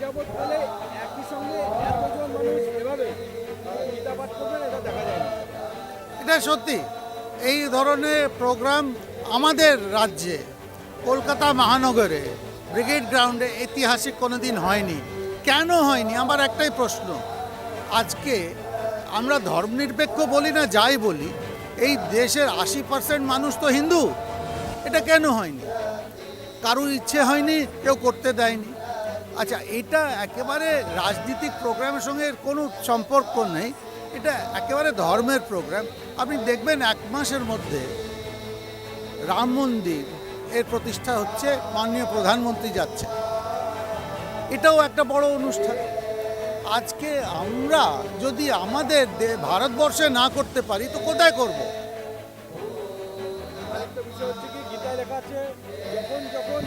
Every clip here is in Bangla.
একই সঙ্গে এতজন মানুষ এভাবে গীতা পাঠ করবেন, এটা দেখা যায় এটা সত্যি। এই ধরনের প্রোগ্রাম আমাদের রাজ্যে, কলকাতা মহানগরে, ব্রিগেড গ্রাউন্ডে ঐতিহাসিক কোনো দিন হয়নি। কেন হয়নি? আমার একটাই প্রশ্ন। আজকে আমরা ধর্মনিরপেক্ষ বলি না, যাই বলি, এই দেশের আশি পার্সেন্ট মানুষ তো হিন্দু। এটা কেন হয়নি? কারোর ইচ্ছে হয়নি, কেউ করতে দেয়নি। আচ্ছা এটা একেবারে রাজনীতিক প্রোগ্রামের সঙ্গে কোনো সম্পর্ক নেই। এটা একেবারে ধর্মের প্রোগ্রাম। আপনি দেখবেন এক মাসের মধ্যে রাম মন্দির এর প্রতিষ্ঠা হচ্ছে, মাননীয় প্রধানমন্ত্রী যাচ্ছে। এটাও একটা বড় অনুষ্ঠান। আজকে আমরা যদি আমাদের ভারতবর্ষে না করতে পারি, তো কোথায় করব? বিষয় হচ্ছে কি, গীতায় লেখা আছে যখন যখন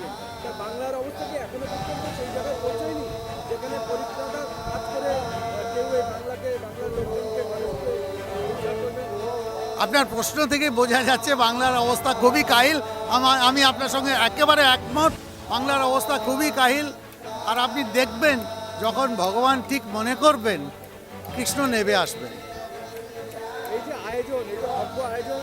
নেমে তা বাংলার অবস্থা কি এখনও পর্যন্ত সেই জায়গায় পৌঁছয়নি? যেখানে পরিত্রাতা কাজ করে কেউ এই বাংলাকে বাংলার লোকজনকে মানুষকে আপনার প্রশ্ন থেকে বোঝা যাচ্ছে বাংলার অবস্থা খুবই কাহিল। আমার আমি আপনার সঙ্গে একেবারে একমত বাংলার অবস্থা খুবই কাহিল। আর আপনি দেখবেন যখন ভগবান ঠিক মনে করবেন কৃষ্ণ নেবে আসবেন। এই যে আয়োজন এই যে ভব্য আয়োজন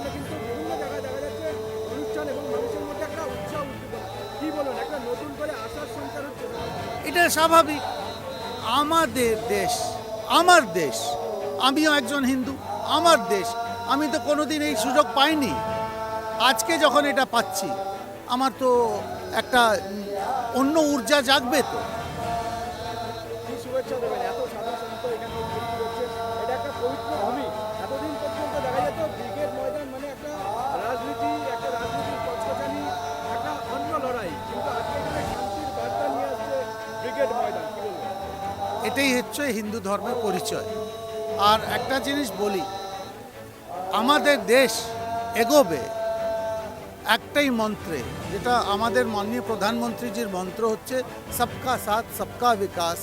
এবং কিন্তু বিভিন্ন জায়গায় দেখা যাচ্ছে অনুষ্ঠান এবং মানুষের মধ্যে একটা উৎসাহ উদ্দীপনা। কি বলুন, একটা নতুন করে আশার সঞ্চার হচ্ছে। এটা স্বাভাবিক। আমাদের দেশ, আমার দেশ, আমিও একজন হিন্দু, আমার দেশ, আমি তো কোনোদিন এই সুযোগ পাইনি। আজকে যখন এটা পাচ্ছি, আমার তো একটা অন্য ঊর্জা জাগবে তো। এটাই হচ্ছে হিন্দু ধর্মের পরিচয়। আর একটা জিনিস বলি, আমাদের দেশ এগোবে একটাই মন্ত্রে, যেটা আমাদের মাননীয় প্রধানমন্ত্রীজির মন্ত্র হচ্ছে, সবকা সাথ, সবকা বিকাশ।